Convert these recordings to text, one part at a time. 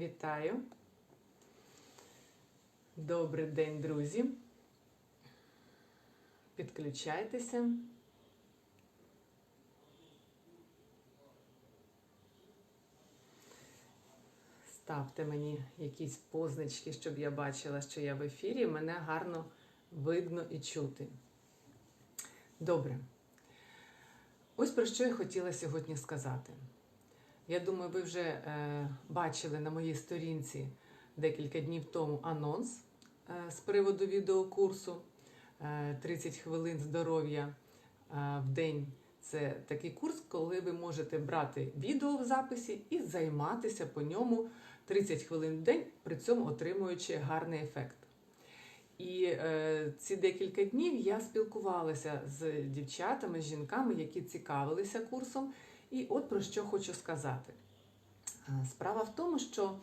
Вітаю. Добрий день, друзі. Підключайтеся. Ставте мені якісь позначки, щоб я бачила, що я в ефірі. Мене гарно видно і чути. Добре. Ось про що я хотіла сьогодні сказати. Я думаю, ви вже е, бачили на моїй сторінці декілька днів тому анонс е, з приводу відеокурсу е, 30 хвилин здоров'я е, в день. Це такий курс, коли ви можете брати відео в записі і займатися по ньому 30 хвилин в день, при цьому отримуючи гарний ефект. І е, ці декілька днів я спілкувалася з дівчатами, з жінками, які цікавилися курсом. І от про що хочу сказати. Е, Справа в тому, що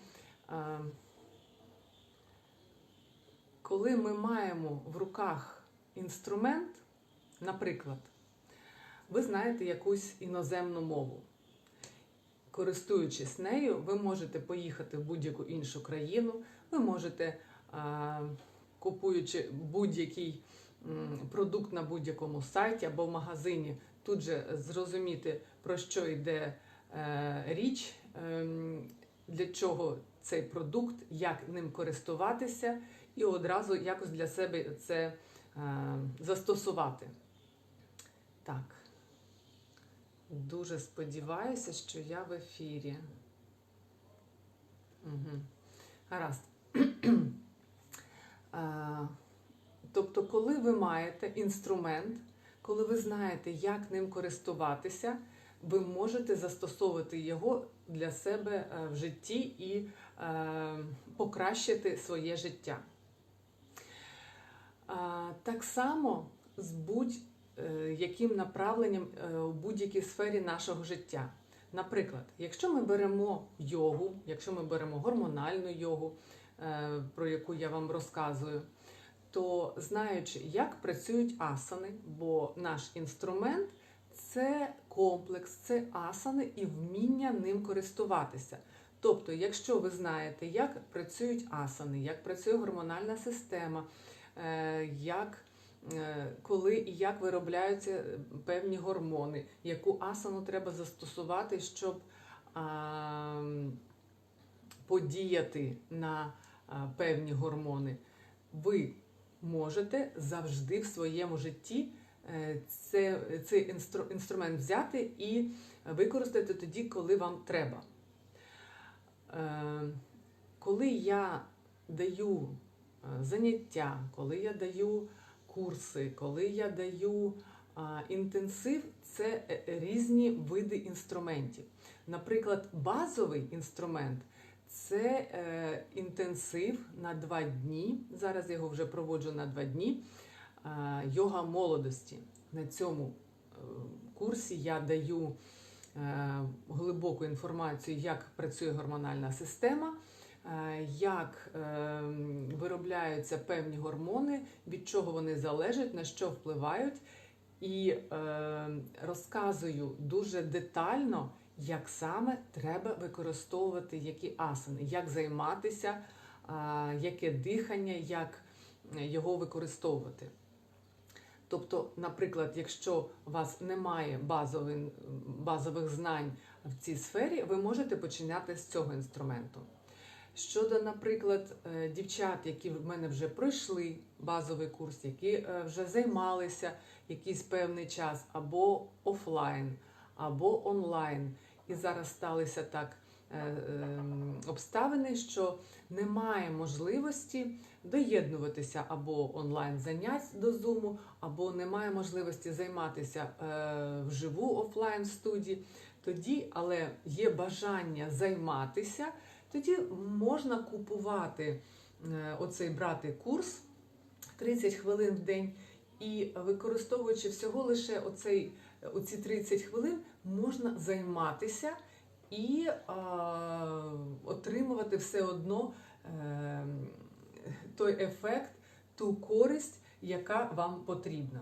е, коли ми маємо в руках інструмент, наприклад, ви знаєте якусь іноземну мову. Користуючись нею, ви можете поїхати в будь-яку іншу країну, ви можете, е, купуючи будь-який продукт на будь-якому сайті або в магазині, тут же зрозуміти, про що йде е, річ, ем, для чого цей продукт, як ним користуватися, і одразу якось для себе це е, застосувати. Так. Дуже сподіваюся, що я в ефірі. Угу. Гаразд. Тобто, коли ви маєте інструмент, коли ви знаєте, як ним користуватися, ви можете застосовувати його для себе е, в житті і е, покращити своє життя. Так само з будь-яким направленням е, у будь-якій сфері нашого життя. Наприклад, якщо ми беремо йогу, якщо ми беремо гормональну йогу, про яку я вам розказую, то знаючи, як працюють асани, бо наш інструмент це комплекс, це асани і вміння ним користуватися. Тобто, якщо ви знаєте, як працюють асани, як працює гормональна система, е, як е, коли і як виробляються певні гормони, яку асану треба застосувати, щоб а, подіяти на певні гормони, ви можете завжди в своєму житті е, це, цей інстру, інструмент взяти і використати тоді, коли вам треба. Е, Коли я даю е, заняття, коли я даю курси, коли я даю інтенсив, це різні види інструментів. Наприклад, базовий інструмент це е, інтенсив на два дні. Зараз його вже проводжу на два дні. е, Йога молодості. На цьому е, курсі я даю е, глибоку інформацію, як працює гормональна система, е, як е, виробляються певні гормони, від чого вони залежать, на що впливають. І е, розказую дуже детально, як саме треба використовувати які асани, як займатися, яке дихання, як його використовувати. Тобто, наприклад, якщо у вас немає базових, базових знань в цій сфері, ви можете починати з цього інструменту. Щодо, наприклад, е, дівчат, які в мене вже пройшли базовий курс, які е, вже займалися якийсь певний час або офлайн, або онлайн, і зараз сталися так е, е, обставини, що немає можливості доєднуватися або онлайн занять до Zoom, або немає можливості займатися е, вживу офлайн студії. Тоді, але є бажання займатися, тоді можна купувати оцей брати курс 30 хвилин в день. І використовуючи всього лише оцей, оці 30 хвилин, можна займатися і е, отримувати все одно е, той ефект, ту користь, яка вам потрібна.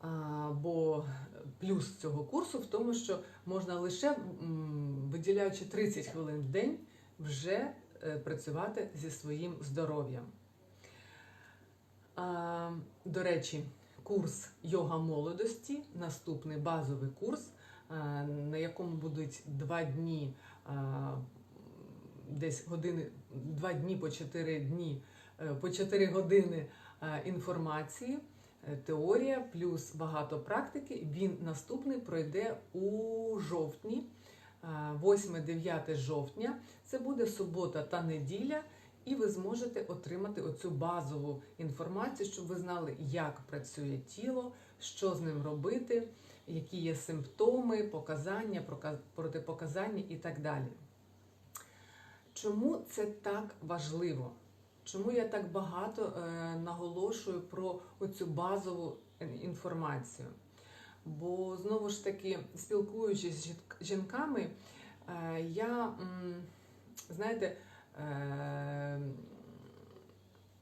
А, бо плюс цього курсу в тому, що можна лише виділяючи 30 хвилин в день, вже е, працювати зі своїм здоров'ям. До речі, курс йога молодості, наступний базовий курс, на якому будуть два дні, десь години, два дні по чотири дні, е, по чотири години е, інформації, е, теорія плюс багато практики. Він наступний пройде у жовтні, 8-9 жовтня. Це буде субота та неділя. І ви зможете отримати оцю базову інформацію, щоб ви знали, як працює тіло, що з ним робити, які є симптоми, показання, протипоказання і так далі. Чому це так важливо? Чому я так багато е, наголошую про оцю базову інформацію? Бо знову ж таки, спілкуючись з жінками, е, я, знаєте, е,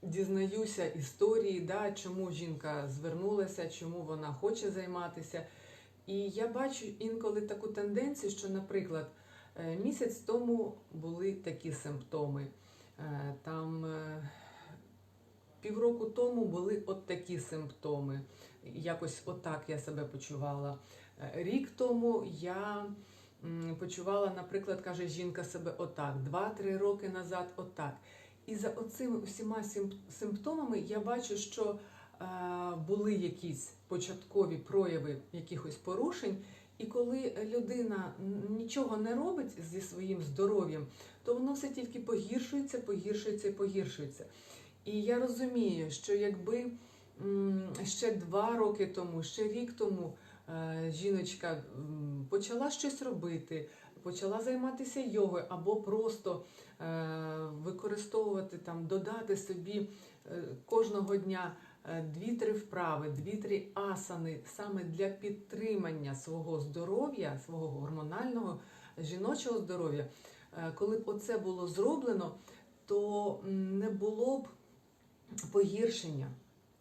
дізнаюся історії, да, чому жінка звернулася, чому вона хоче займатися. І я бачу інколи таку тенденцію, що, наприклад, е, місяць тому були такі симптоми. Е, Там е, півроку тому були от такі симптоми. Якось отак я себе почувала. Рік тому я почувала, наприклад, каже жінка себе отак, два-три роки назад отак. І за оцими усіма симптомами я бачу, що е, були якісь початкові прояви якихось порушень. І коли людина нічого не робить зі своїм здоров'ям, то воно все тільки погіршується, погіршується і погіршується. І я розумію, що якби ще два роки тому, ще рік тому жіночка почала щось робити, почала займатися йогою або просто е, використовувати там, додати собі е, кожного дня е, дві-три вправи, дві-три асани саме для підтримання свого здоров'я, свого гормонального жіночого здоров'я. Е, Коли б оце було зроблено, то не було б погіршення,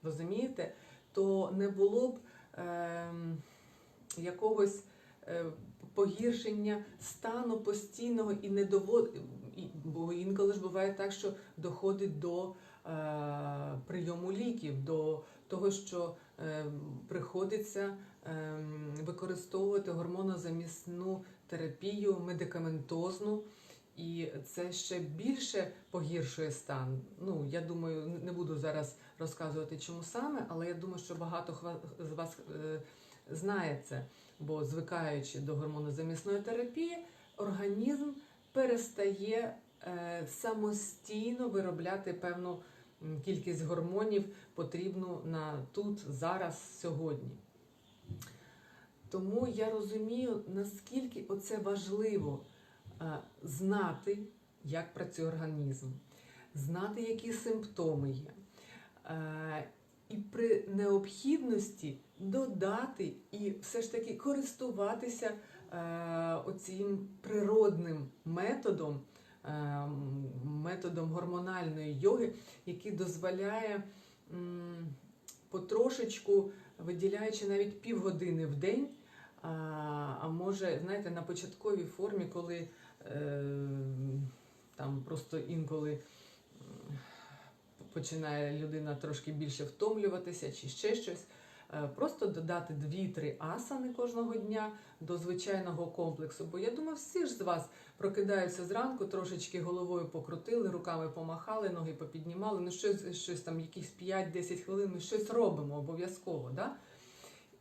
розумієте? То не було б ем, якогось е, погіршення стану постійного і не довод... бо інколи ж буває так, що доходить до е, прийому ліків, до того, що е, приходиться використовувати гормонозамісну терапію медикаментозну. І це ще більше погіршує стан. Ну я думаю, не буду зараз розказувати, чому саме, але я думаю, що багато з вас знає це, бо звикаючи до гормонозамісної терапії, організм перестає е, самостійно виробляти певну кількість гормонів, потрібну на тут, зараз, сьогодні. Тому я розумію, наскільки оце важливо е, знати, як працює організм, знати, які симптоми є. Е, І при необхідності додати і все ж таки користуватися е, оцим природним методом, е, методом гормональної йоги, який дозволяє потрошечку, виділяючи навіть півгодини в день, а, може, знаєте, на початковій формі, коли е, там просто інколи починає людина трошки більше втомлюватися чи ще щось. Е, Просто додати 2-3 асани кожного дня до звичайного комплексу. Бо я думаю, всі ж з вас прокидаються зранку, трошечки головою покрутили, руками помахали, ноги попіднімали. Ну, щось, щось там, якісь 5-10 хвилин, ми щось робимо обов'язково. Да?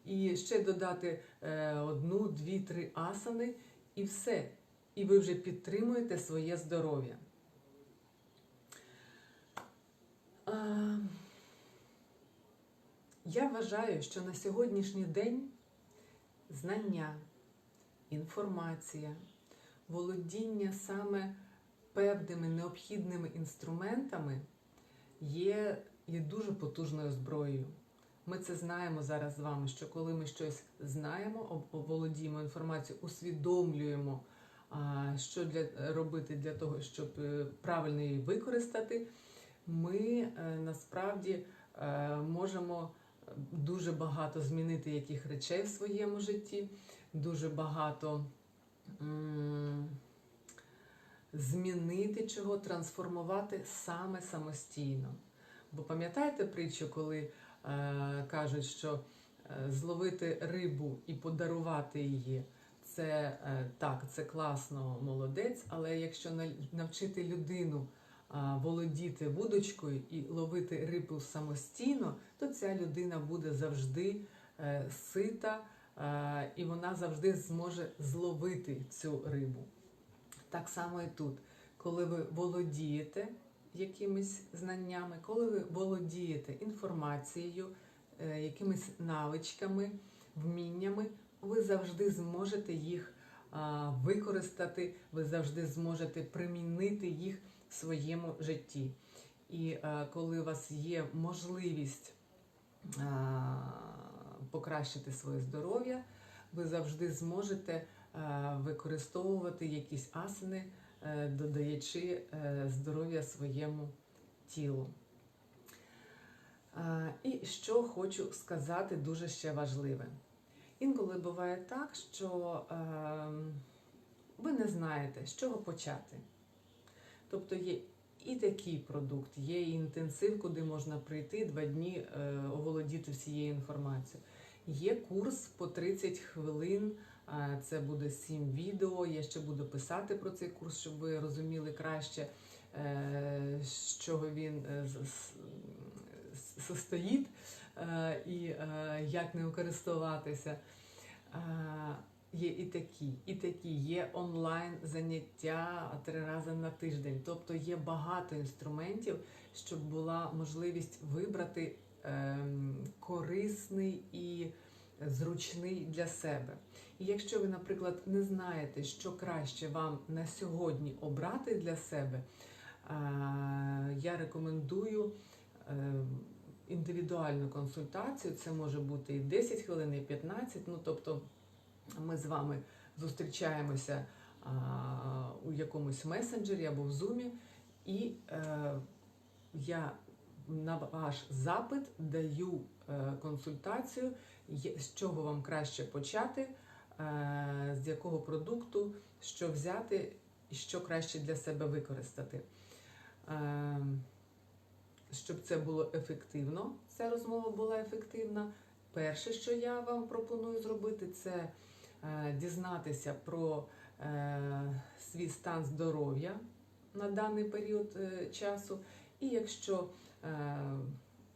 І ще додати е, одну, дві, три асани, і все. І ви вже підтримуєте своє здоров'я. Я вважаю, що на сьогоднішній день знання, інформація, володіння саме певними необхідними інструментами є, є дуже потужною зброєю. Ми це знаємо зараз з вами, що коли ми щось знаємо, володіємо інформацією, усвідомлюємо, що для робити для того, щоб е, правильно її використати, ми е, насправді е, можемо дуже багато змінити яких речей в своєму житті, дуже багато змінити чого, трансформувати саме самостійно. Бо пам'ятаєте притчу, коли е, кажуть, що е, зловити рибу і подарувати її це е, так, це класно, молодець, але якщо на- навчити людину володіти вудочкою і ловити рибу самостійно, то ця людина буде завжди е, сита е, і вона завжди зможе зловити цю рибу. Так само і тут, коли ви володієте якимись знаннями, коли ви володієте інформацією, е, якимись навичками, вміннями, ви завжди зможете їх використати, ви завжди зможете примінити їх в своєму житті. І коли у вас є можливість покращити своє здоров'я, ви завжди зможете е, використовувати якісь асани, е, додаючи е, здоров'я своєму тілу. Е, І що хочу сказати дуже ще важливе. Інколи буває так, що е, ви не знаєте, з чого почати. Тобто є і такий продукт, є і інтенсив, куди можна прийти два дні, е, оволодіти всією інформацією. Є курс по 30 хвилин, е, це буде 7 відео. Я ще буду писати про цей курс, щоб ви розуміли краще, е, з чого він е, з- состоїть е, і е, як ним користуватися. Е, Є і такі, і такі, є онлайн заняття три рази на тиждень. Тобто є багато інструментів, щоб була можливість вибрати ем, корисний і зручний для себе. І якщо ви, наприклад, не знаєте, що краще вам на сьогодні обрати для себе, е, я рекомендую е, індивідуальну консультацію. Це може бути і 10 хвилин, і 15. Ну тобто ми з вами зустрічаємося у якомусь месенджері або в зумі, і е, я на ваш запит даю е, консультацію, з чого вам краще почати, е, з якого продукту, що взяти і що краще для себе використати. Щоб це було ефективно, ця розмова була ефективна. Перше, що я вам пропоную зробити, це дізнатися про е, свій стан здоров'я на даний період е, часу. І якщо, е,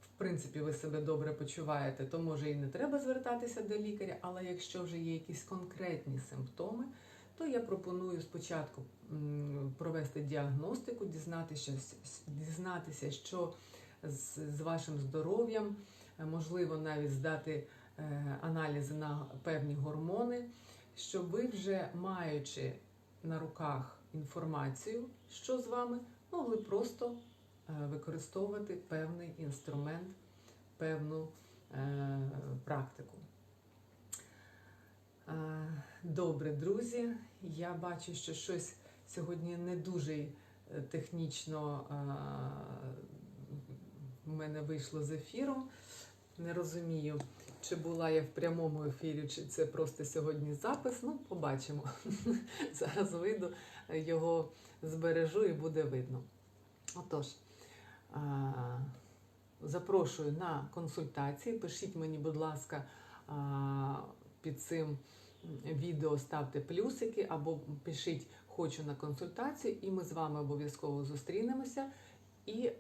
в принципі, ви себе добре почуваєте, то може і не треба звертатися до лікаря, але якщо вже є якісь конкретні симптоми, то я пропоную спочатку провести діагностику, дізнатися, дізнатися що з, вашим здоров'ям, е, можливо, навіть здати е, аналізи на певні гормони, щоб ви вже маючи на руках інформацію, що з вами, могли просто е, використовувати певний інструмент, певну е, практику. Е, Добре, друзі. Я бачу, що щось сьогодні не дуже е, технічно е, в мене вийшло з ефіру. Не розумію, чи була я в прямому ефірі, чи це просто сьогодні запис. Ну, побачимо. Зараз вийду, його збережу і буде видно. Отож, запрошую на консультації. Пишіть мені, будь ласка, під цим відео ставте плюсики або пишіть хочу на консультацію, і ми з вами обов'язково зустрінемося і е,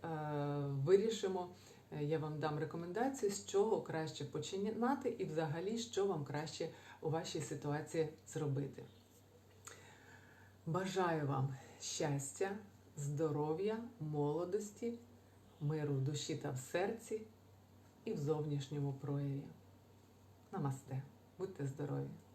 вирішимо. Е, Я вам дам рекомендації, з чого краще починати, і взагалі, що вам краще у вашій ситуації зробити. Бажаю вам щастя, здоров'я, молодості, миру в душі та в серці і в зовнішньому прояві. Намасте. Будьте здорові!